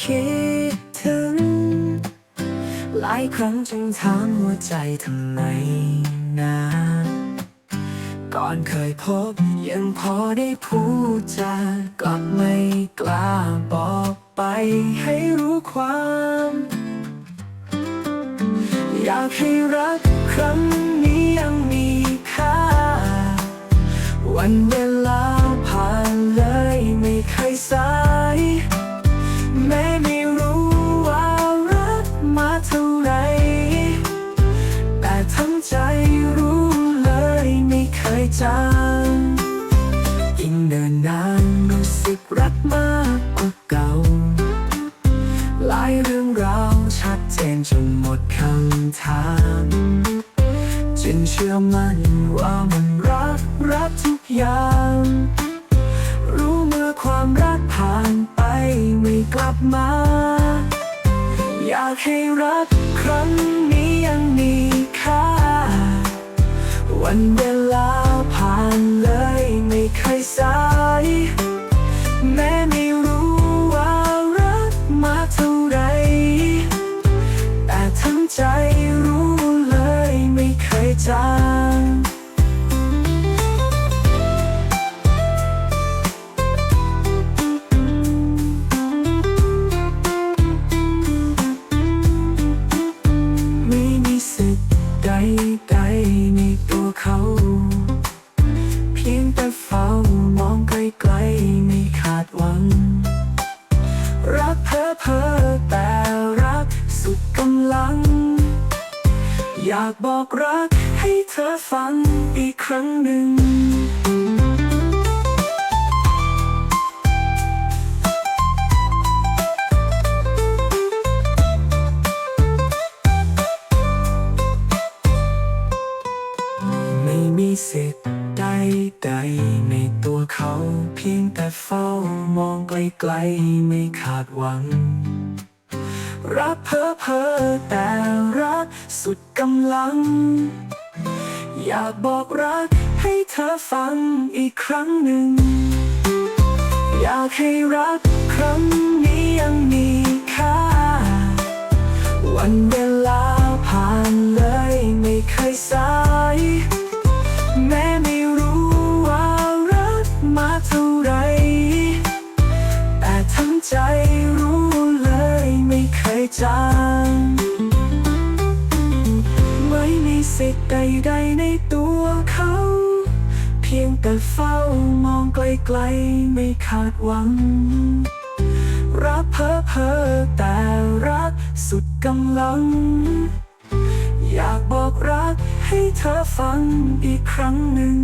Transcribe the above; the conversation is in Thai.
คิดถึง หลายครั้งจึงถามหัวใจทำไมนะก่อนเคยพบยังพอได้พูดจาก็ไม่กล้าบอกไปให้รู้ความ อยากให้รักครั้งนี้ยังมีค่า วันเวลา ท่าไร แต่ทั้งใจรู้เลยไม่เคยจางยิ่งเดินนานรู้สึกรักมากกว่าเก่า หลายเรื่องราวชัดเจนจนหมดคำถามจนเชื่อมั่นว่ามันรักรักทุกอย่าง รู้เมื่อความรักผ่านไปไม่กลับมาากให้รักครั้งนี้ยังมีค่า เพ้อเพ้อแต่รักสุดกำลัง อยากบอกรักให้เธอฟังอีกครั้งหนึ่งไม่มีสิทธิ์ ใดในตัวเขาเพียงแต่เฝ้ามองไกลๆไม่คาดหวัง รักเพ้อเพ้อแต่รักสุดกำลัง อยากบอกรักให้เธอฟังอีกครั้งหนึ่ง อยากให้รักครั้งนี้ยังมีค่า วันเว รู้เลยไม่เคยจางไม่มีสิทธิ์ใดๆในตัวเขา เพียงแต่เฝ้ามองไกลๆไม่คาดหวัง รักเพ้อเพ้อแต่รักสุดกำลัง อยากบอกรักให้เธอฟังอีกครั้งหนึ่ง